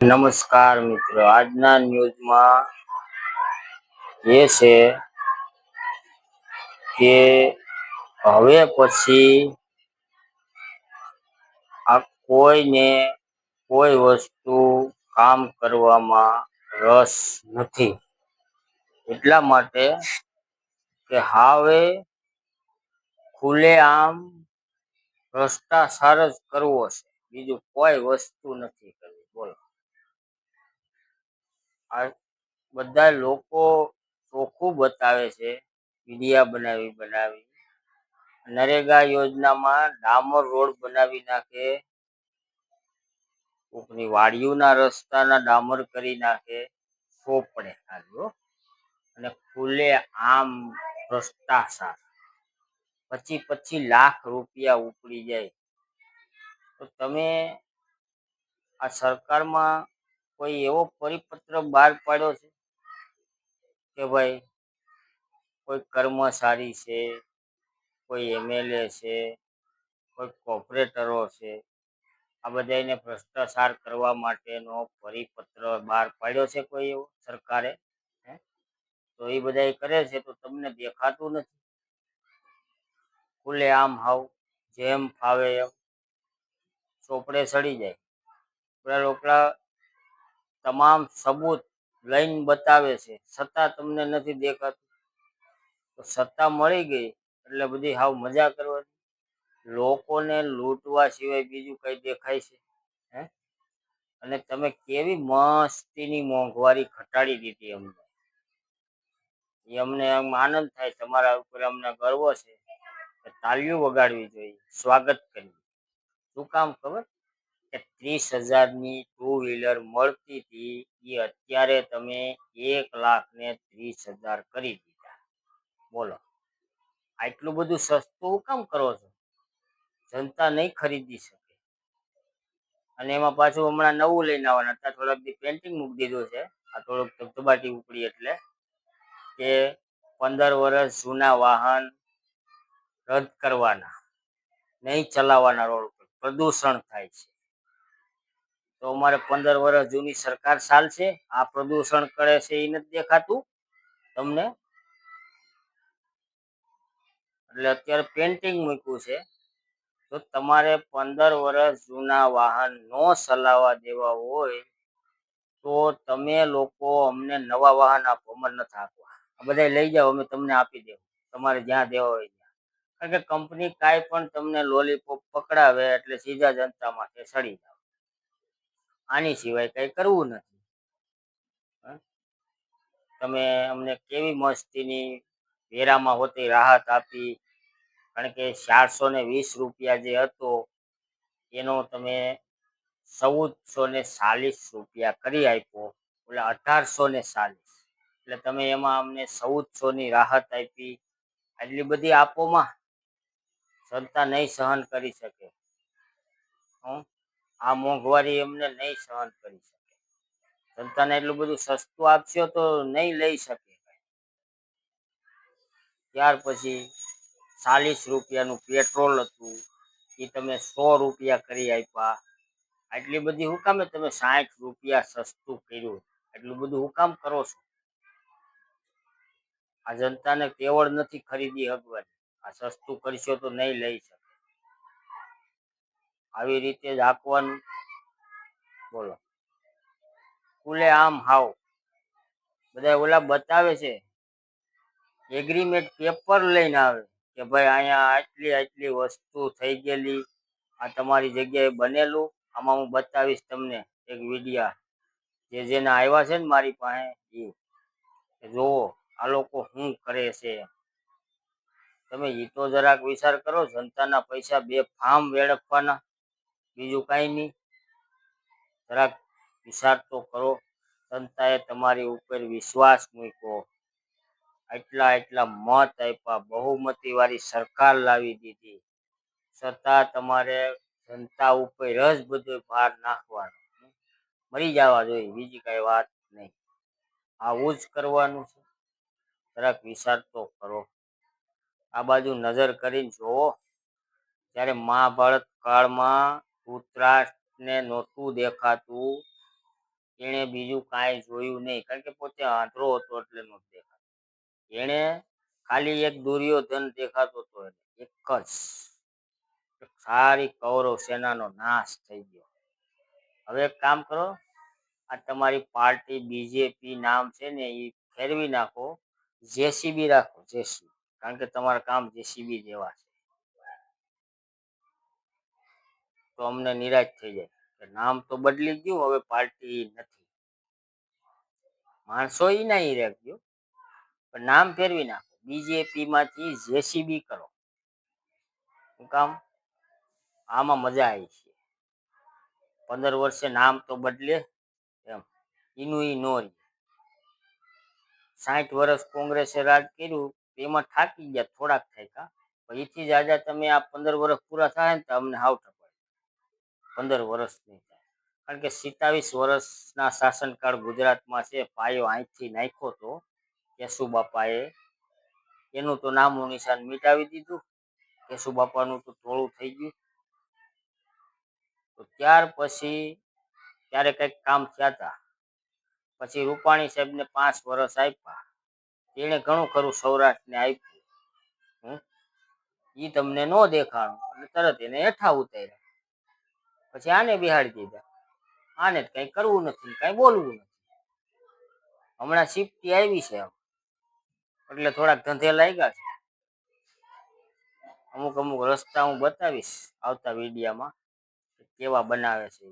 નમસ્કાર મિત્રો. આજના ન્યૂઝમાં એ છે કે હવે પછી આ કોઈને કોઈ વસ્તુ કામ કરવામાં રસ નથી. એટલા માટે કે હવે ખુલ્લેઆમ ભ્રષ્ટાચાર જ કરવો છે. બીજું કોઈ વસ્તુ નથી કરવી. બોલો. આ બધા લોકો ચોખ્ખું બતાવે છે, મીડિયા બનાવી બનાવી. નરેગા યોજનામાં ડામર રોડ બનાવી નાખે. કોકની વાડીઓના રસ્તાના ડામર કરી નાખે. સોપડે ખાલી અને ખુલે આમ ભ્રષ્ટાચાર પછી પછી લાખ રૂપિયા ઉપડી જાય. તો તમે આ સરકારમાં કોઈ એવો પરિપત્ર બહાર પાડ્યો છે? કે ભાઈ, કોઈ કર્મચારી છે, કોઈ એમએલએ છે, કોઈ કોર્પોરેટરો છે, આ બધાને ભ્રષ્ટાચાર કરવા માટેનો પરિપત્ર બહાર પાડ્યો છે કોઈ એવો સરકારે? તો એ બધા કરે છે તો તમને દેખાતું નથી? ખુલ્લે આમ હાવ, જેમ ફાવે એમ. ચોપડે સડી જાય. રોકડા તમામ સબૂત લઈને બતાવે છે. સત્તા તમને નથી દેખાતી. તો સત્તા મળી ગઈ એટલે બધી હાવ મજા કરવાની. લોકોને લૂંટવા સિવાય બીજું કઈ દેખાય છે? હે? અને તમે કેવી મસ્તીની મોંઘવારી ઘટાડી દીધી અમને. એ અમને આમ આનંદ થાય તમારા ઉપર અમને ગર્વ છે. તાળીઓ વગાડવી જોઈએ. સ્વાગત કરીએ શું કામ ખબર? કે ત્રીસ હજારની ટુ વ્હીલર મળતી હતી. એ અત્યારે તમે એક લાખ ને ત્રીસ હજાર કરી દીધા. બોલો, આટલું બધું સસ્તું કામ કરો છો? જનતા નહીં ખરીદી શકે. અને એમાં પાછું હમણાં નવું લઈને આવવાના. હતા થોડાક દી પેન્ટિંગ મૂકી દીધું છે. આ થોડુંક ધબધબાટી ઉપડી એટલે કે પંદર વર્ષ જૂના વાહન રદ કરવાના, નહીં ચલાવવાના રોડ ઉપર. પ્રદૂષણ થાય છે. તો અમારે પંદર વર્ષ જૂની સરકાર ચાલશે આ પ્રદૂષણ કરે છે એ નથી દેખાતું તમને. એટલે અત્યારે પેન્ટિંગ મૂક્યું છે. તો તમારે પંદર વર્ષ જૂના વાહન નો ચલાવવા દેવા હોય, તો તમે લોકો અમને નવા વાહન આપો અમને નથી આપવા. આ બધા લઈ જાઓ, અમે તમને આપી દેવું. તમારે જ્યાં દેવા હોય ત્યાં. કારણ કે કંપની કાંઈ પણ તમને લોલીપોપ પકડાવે એટલે સીધા જનતા માટે સડી જાવ આની સિવાય કઈ કરવું નથી? તમે અમને કેવી મસ્તીની વેરામાં હોતી રાહત આપી? કારણ કે ચારસો ને વીસ રૂપિયા જે હતો, એનો તમે ચૌદસો ને ચાલીસ રૂપિયા કરી આપ્યો. એટલે અઢારસો ને ચાલીસ. એટલે તમે એમાં અમને ચૌદસો ની રાહત આપી. આટલી બધી આપોમાં જનતા નહીં સહન કરી શકે. હં? આ મોંઘવારી એમને નહીં સહન કરી શકે. સંતાને એટલું બધું સસ્તું આપશો તો નહીં લઈ શકે. ત્યાર પછી ચાલીસ રૂપિયાનું પેટ્રોલ હતું, એ તમે સો રૂપિયા કરી આપ્યા. આટલી બધી હુકામે તમે સાઠ રૂપિયા સસ્તું કર્યું? એટલું બધું હું કામ કરો છો? આ જનતાને કેવળ નથી ખરીદી હગવડ આ સસ્તું કરશો તો નહીં લઈ શકે. આવી રીતે જ આપવાનું બોલો. ખુલે આમ હાવ. બધા ઓલા બતાવે છે. એગ્રીમેન્ટ પેપર લઈને આવે કે ભાઈ અહીંયા આટલી આટલી વસ્તુ થઈ ગયેલી. આ તમારી જગ્યાએ બનેલું. આમાં હું બતાવીશ તમને એક વિડિયા જે જેના આવ્યા છે ને મારી પાસે એ જોવો, આ લોકો શું કરે છે. તમે એ તો જરાક વિચાર કરો, જનતાના પૈસા બે ફામ વેડફવાના. બીજું કાંઈ નહીં. જરાક વિચાર તો કરો. સંતાએ તમારી ઉપર વિશ્વાસ મૂક્યો. એટલા એટલા મત આપ્યા. બહુમતી વાળી સરકાર લાવી દીધી. છતાં તમારે જનતા ઉપર રસ બધો ભાર નાખવાનો. મરી જવા જોઈએ. બીજી કઈ વાત નહીં. આવું જ કરવાનું છે. જરાક વિચાર તો કરો. આ બાજુ નજર કરીને જોવો ત્યારે મહાભારત કાળમાં ધૃતરાષ્ટ્રને નહોતું દેખાતું. એણે બીજું કાંઈ જોયું નહીં. કારણ કે પોતે આંધળો હતો એટલે નહોતું દેખાતું. એણે ખાલી એક દુર્યોધન દેખાતો હતો એને, એક જ. સારી કૌરવ સેનાનો નાશ થઈ ગયો. હવે એક કામ કરો. આ તમારી પાર્ટી બીજેપી નામ છે ને એ ફેરવી નાખો. જેસીબી રાખો જેસીબી કારણ કે તમારા કામ જેસીબી જેવા છે. તો અમને નિરાશ થઈ જાય કે નામ તો બદલી ગયું, હવે પાર્ટી નથી. માણસો એ ના રાખજો પણ નામ ફેરવી નાખો. બીજેપી માંથી જેસીબી કરો. શું કામ? આમાં મજા આવી છે. પંદર વર્ષે નામ તો બદલે એમ. એનું ઈ નો સાઠ વર્ષ કોંગ્રેસે રાજ કર્યું, તેમાં થાકી ગયા, થોડાક થાય કા એથી જ આજે તમે આ પંદર વર્ષ પૂરા થાય ને તો અમને હાવ પંદર વર્ષની થાય. કારણ કે સિત્તાવીસ વર્ષના શાસનકાળ ગુજરાતમાં છે, પાયો અહીંથી નાખ્યો તો, કેશુબાપાએ એનું તો નામનું નિશાન મિટાવી દીધું. કેશુબાપાનું તો ટોળું થઈ ગયું. તો ત્યાર પછી ત્યારે કંઈક કામ થયા હતા પછી રૂપાણી સાહેબને પાંચ વર્ષ આપ્યા. તેણે ઘણું ખરું સૌરાષ્ટ્રને આપ્યું. એ તમને ન દેખાણું. એટલે તરત એને હેઠા ઉતાર્યા. પછી આને બિહાડી દીધા. આને કઈ કરવું નથી, કઈ બોલવું નથી. હમણાં શિફ્ટી આવી છે એટલે થોડાક ધંધે લાગ્યા છે. અમુક અમુક રસ્તા હું બતાવીશ આવતા વિડીયામાં કેવા બનાવે છે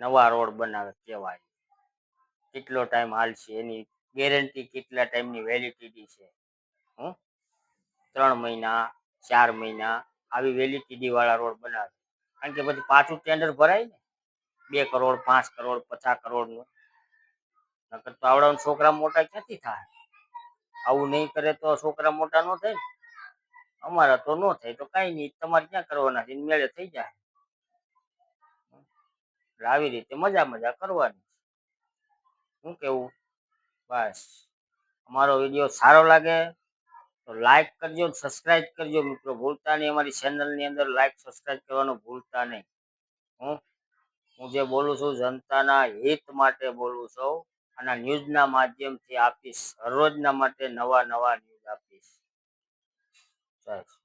નવા રોડ બનાવે કેવા કેટલો ટાઈમ હાલશે એની ગેરંટી કેટલા ટાઈમની વેલિડિટી છે. હું ત્રણ મહિના, ચાર મહિના, આવી વેલિડિટી વાળા રોડ બનાવે. કારણ કે પછી પાછું ટેન્ડર ભરાય ને, બે કરોડ, પાંચ કરોડ, પચાસ કરોડનું નકર તો આવડા છોકરા મોટા ક્યાંથી થાય? આવું નહીં કરે તો છોકરા મોટા ન થાય ને. અમારા તો ન થાય, તો કાંઈ નહીં, તમારે ક્યાં કરવાના છે? મેળે થઈ જાય. એટલે આવી રીતે મજા મજા કરવાની. શું કેવું? બસ. અમારો વીડિયો સારો લાગે તો લાઈક કરજો સબસ્ક્રાઇબ કરજો મિત્રો. ભૂલતા નહીં અમારી ચેનલની અંદર લાઈક સબસ્ક્રાઇબ કરવાનું ભૂલતા નહીં. હું હું જે બોલું છું જનતાના હિત માટે બોલું છું અને ન્યૂઝના માધ્યમથી આપીશ. હરરોજના માટે નવા નવા ન્યૂઝ આપીશ. બસ